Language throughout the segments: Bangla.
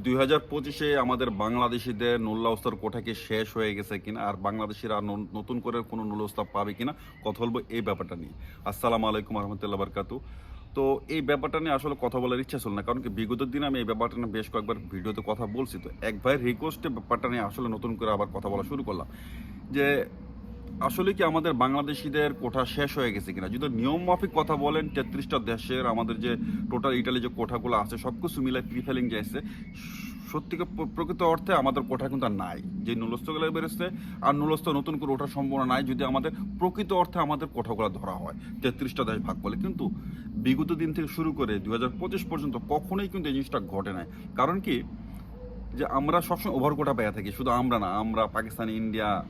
দুই হাজার পঁচিশে আমাদের বাংলাদেশিদের নুল্লাউস্তার কোঠা কি শেষ হয়ে গেছে কিনা, আর বাংলাদেশিরা নতুন করে কোনো নুল্লাউস্তা পাবে কিনা, কথা বলব এই ব্যাপারটা নিয়ে। আসসালামু আলাইকুম রহমতুল্লাহ বারকাতু। তো এই ব্যাপারটা নিয়ে আসলে কথা বলার ইচ্ছা ছিল না, কারণ কি বিগত দিনে আমি এই ব্যাপারটা নিয়ে বেশ কয়েকবার ভিডিওতে কথা বলছি। তো এক ভাইয়ের রিকোয়েস্টে ব্যাপারটা নিয়ে আসলে নতুন করে আবার কথা বলা শুরু করলাম যে আসলে কি আমাদের বাংলাদেশিদের কোঠা শেষ হয়ে গেছে কিনা? যদি নিয়ম মাফিক কথা বলেন, তেত্রিশটা দেশের আমাদের যে টোটাল ইটালি যে কোঠাগুলো আছে সব কিছু মিলে প্রিফেলিং যাইছে। সত্যিকার প্র- প্রকৃত অর্থে আমাদের কোঠা কিন্তু আর নাই। যে নুলস্থগুলো বেরোচ্ছে, আর নুলস্থ নতুন করে ওঠার সম্ভাবনা নাই যদি আমাদের প্রকৃত অর্থে আমাদের কোঠাগুলো ধরা হয়। তেত্রিশটা দেশ ভাগ বলে কিন্তু বিগত দিন থেকে শুরু করে দু হাজার পঁচিশ পর্যন্ত কখনোই কিন্তু এই জিনিসটা ঘটে নাই। কারণ কি? যে আমরা সবসময় ওভার কোটা পেয়ে থাকি। শুধু আমরা না, আমরা পাকিস্তান, ইন্ডিয়া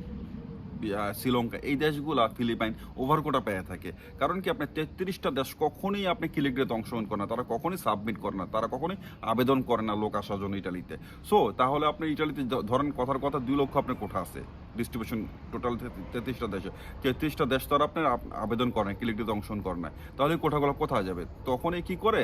শ্রীলঙ্কা, এই দেশগুলা ফিলিপাইন ওভারকোটা পেয়ে থাকে। কারণ কি, আপনি তেত্রিশটা দেশ কখনোই আপনি কিলিগ্রেতে অংশগ্রহণ করে না, তারা কখনোই সাবমিট করে না, তারা কখনোই আবেদন করে না লোক আসার জন্য ইটালিতে। সো তাহলে আপনি ইটালিতে ধরেন কথার কথা দুই লক্ষ আপনার কোঠা আছে। ডিস্ট্রিবিউশন টোটাল তেত্রিশটা দেশে। তেত্রিশটা দেশ তো আর আপনার আবেদন করে না কিলিগ্রেতে অংশগ্রহণ করে না তাহলে এই কোঠাগুলো কোথায় যাবে? তখনই কী করে?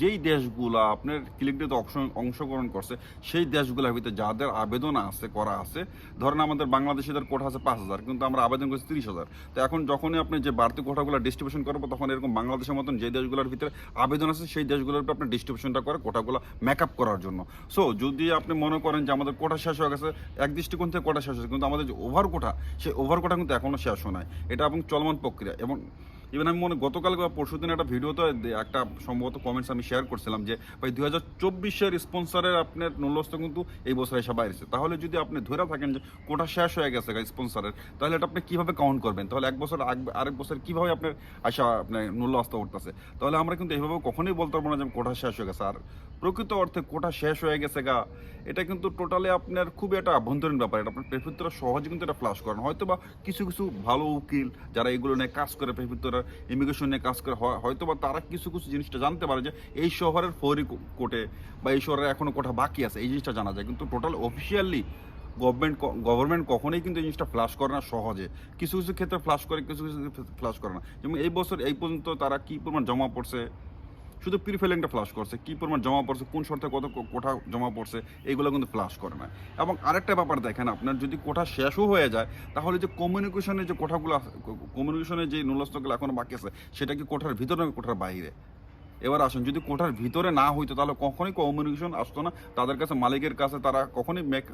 যেই দেশগুলা আপনার কিলিগ্রেতে অংশগ্রহণ করছে, সেই দেশগুলোর ভিতরে যাদের আবেদন আছে, করা আছে, ধরেন আমাদের বাংলাদেশিদের কোঠা আছে পাঁচ হাজার, কিন্তু আমরা আবেদন করছি তিরিশ হাজার। তো এখন যখনই আপনি যে বাড়তি কোঠাগুলো ডিস্ট্রিবিউশন করব, তখন এরকম বাংলাদেশের মতন যে দেশগুলোর ভিতরে আবেদন আছে, সেই দেশগুলোর উপর আপনি ডিস্ট্রিবিউশনটা করে কোঠাগুলো মেক আপ করার জন্য। সো যদি আপনি মনে করেন যে আমাদের কোঠা শেষ হয়ে গেছে, এক দৃষ্টিকোণ থেকে কোটা শেষ হয়েছে কিন্তু আমাদের যে ওভার কোঠা সেই ওভার কোঠা কিন্তু এখনও শেষ হয় নাই এটা এবং চলমান প্রক্রিয়া এবং ইভেন আমি মনে, গতকাল বা পরশু দিন একটা ভিডিওতে দে- একটা সম্ভবত কমেন্টস আমি শেয়ার করছিলাম যে, ভাই দুই হাজার চব্বিশের স্পন্সারের আপনার নূল্যস্ত কিন্তু এই বছর এসে বাইরেছে। তাহলে যদি আপনি ধরে থাকেন যে, কোটা শেষ হয়ে গেছে স্পন্সারের তাহলে এটা আপনি কীভাবে কাউন্ট করবেন? তাহলে এক বছর আরেক বছর কীভাবে আপনার আশা, আপনার মূল্য আসতে উঠতেছে? তাহলে আমরা কিন্তু এইভাবে কখনোই বলতে পারব না যে, কোটা শেষ হয়ে গেছে। আর প্রকৃত অর্থে কোটা শেষ হয়ে গেছে গা, এটা কিন্তু টোটালি আপনার খুবই একটা আভ্যন্তরীণ ব্যাপার। এটা আপনার প্রেফিত্তরা সহজে কিন্তু এটা ফ্লাশ করেন। হয়তো বা কিছু কিছু ভালো উকিল যারা এগুলো নিয়ে কাজ করে প্রেফিত্তরা ইমিগ্রেশন নিয়ে কাজ করে হয়- হয়তো বা তারা কিছু কিছু জিনিসটা জানতে পারে যে এই শহরের ফৌরি কোর্টে বা এই শহরের এখনও কোটা বাকি আছে, এই জিনিসটা জানা যায়। কিন্তু টোটাল অফিসিয়ালি গভর্নমেন্ট গভর্নমেন্ট কখনোই কিন্তু এই জিনিসটা ফ্লাশ করে না সহজে। কিছু কিছু ক্ষেত্রে ফ্লাশ করে, কিছু কিছু ফ্লাশ করে না। যেমন এই বছর এই পর্যন্ত তারা কি পরিমাণ জমা পড়ছে? শুধু প্রিফেলিংটা ফ্লাশ করছে, কী পরিমাণ জমা পড়ছে, কোন শর্তে কত কোঠা জমা পড়ছে, এগুলো কিন্তু ফ্লাশ করে না। এবং আরেকটা ব্যাপার দেখেন আপনার, যদি কোঠা শেষও হয়ে যায়, তাহলে যে কমিউনিকেশনের যে কোঠাগুলো কমিউনিকেশনের যে নুলস্তগুলো এখনও বাকি আছে, সেটা কি কোঠার ভিতরে না কোঠার বাইরে? এবার আসুন, যদি কোঠার ভিতরে না হইতো, তাহলে কখনোই কমিউনিকেশন আসতো না। তাদের কাছে মালিকের কাছে তারা কখনোই মেক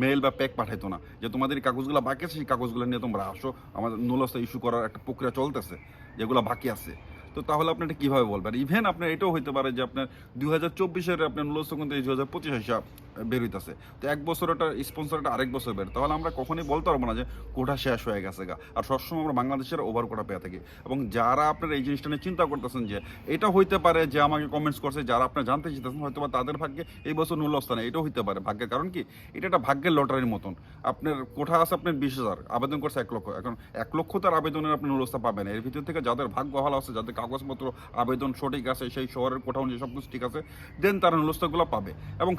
মেল বা প্যাক পাঠাইতো না, যে তোমাদের কাগজগুলো বাকি আছে, সেই কাগজগুলো নিয়ে তোমরা আসো। আমাদের নুলস্তা ইস্যু করার একটা প্রক্রিয়া চলতেছে, যেগুলো বাকি আছে। তো তাহলে আপনি এটা কীভাবে বলবেন? ইভেন আপনার এটাও হইতে পারে যে আপনার দুই হাজার চব্বিশের, আপনার নুলস্ত কিন্তু এই দু হাজার পঁচিশ হিসাব বের হইতেছে। তো এক বছর ওটা স্পন্সরটা আরেক বছর বের। তাহলে আমরা কখনোই বলতে পারব না যে কোটা শেষ হয়ে গেছে গা। আর সবসময় আমরা বাংলাদেশের ওভার কোটা পেয়ে থাকি। এবং যারা আপনার এই জিনিসটা নিয়ে চিন্তা করতেছেন যে এটা হইতে পারে যে আমাকে কমেন্টস করছে, যারা আপনার জানতে চাইতেছেন হয়তো বা তাদের ভাগ্যে এই বছর নূল নুলস্থানে এটাও হইতে পারে ভাগ্যের। কারণ কি? এটা একটা ভাগ্যের লটারির মতন। আপনার কোঠা আছে আপনার বিশ হাজার, আবেদন করছে এক লক্ষ। এখন এক লক্ষ তার আবেদনের আপনি নুলস্থা পাবেন এর ভিতর থেকে যাদের ভাগ্য ভালো আছে, যাদের কাগজপত্র, আবেদন সঠিক আছে, সেই শহরের কোঠা অনুযায়ী সব কিছু ঠিক আছে, দেন তারা নুলস্থাগুলো পাবে। এবং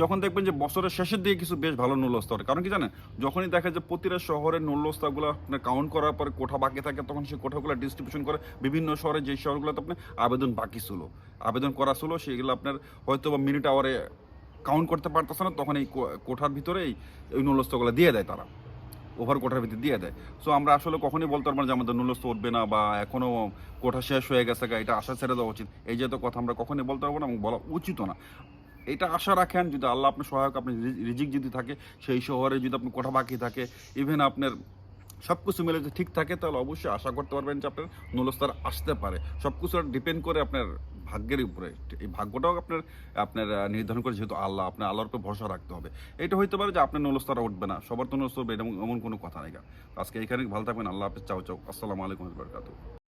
যখন দেখবেন যে বছরের শেষের দিকে কিছু বেশ ভালো হয় কারণ কি জানেন? যখনই দেখা যায় প্রতিটা শহরের নুলস্থাগুলো আপনার কাউন্ট করার পরে কোঠা বাকি থাকে, তখন সেই কোঠাগুলো ডিস্ট্রিবিউশন করে বিভিন্ন শহরে যে শহরগুলোতে আপনার আবেদন বাকি ছিল। আবেদন করা ছিল, সেগুলো আপনার হয়তো বা মিনিট আওয়ারে কাউন্ট করতে পারতেছে না, তখন এই কোঠার ভিতরে এই নুলস্থগুলো দিয়ে দেয় তারা। ওভার কোঠার ভিতরে দিয়ে দেয়। সো আমরা আসলে কখনই বলতে পারব না যে আমাদের নুলস্থ উঠবে না বা এখনও কোঠা শেষ হয়ে গেছে এটা আশা ছেড়ে দেওয়া উচিত। এই যে তো কথা আমরা কখনই বলতে পারব না এবং বলা উচিতও না। এটা আশা রাখেন, যদি আল্লাহ আপনার সহায়ক আপনি রিজিক যদি থাকে, সেই শহরে যদি আপনি কোঠা বাকি থাকে ইভেন আপনার সব কিছু মিলে যদি ঠিক থাকে, তাহলে অবশ্যই আশা করতে পারবেন যে আপনার নুলস্তার আসতে পারে। সব কিছু ডিপেন্ড করে আপনার ভাগ্যের উপরে। এই ভাগ্যটাও আপনার আপনার নির্ধারণ করে যেহেতু আল্লাহ, আপনার আল্লাহর উপর ভরসা রাখতে হবে। এটা হইতে পারে যে আপনার নুলস্তারা উঠবে না। সবার তো নুলস্ত উঠবে এমন কোনো কথা নেই আজকে এখানে ভালো থাকবেন। আল্লাহ হাফেজ। চাও চাও। আসসালামু আলাইকুম রহমতুল্লাহ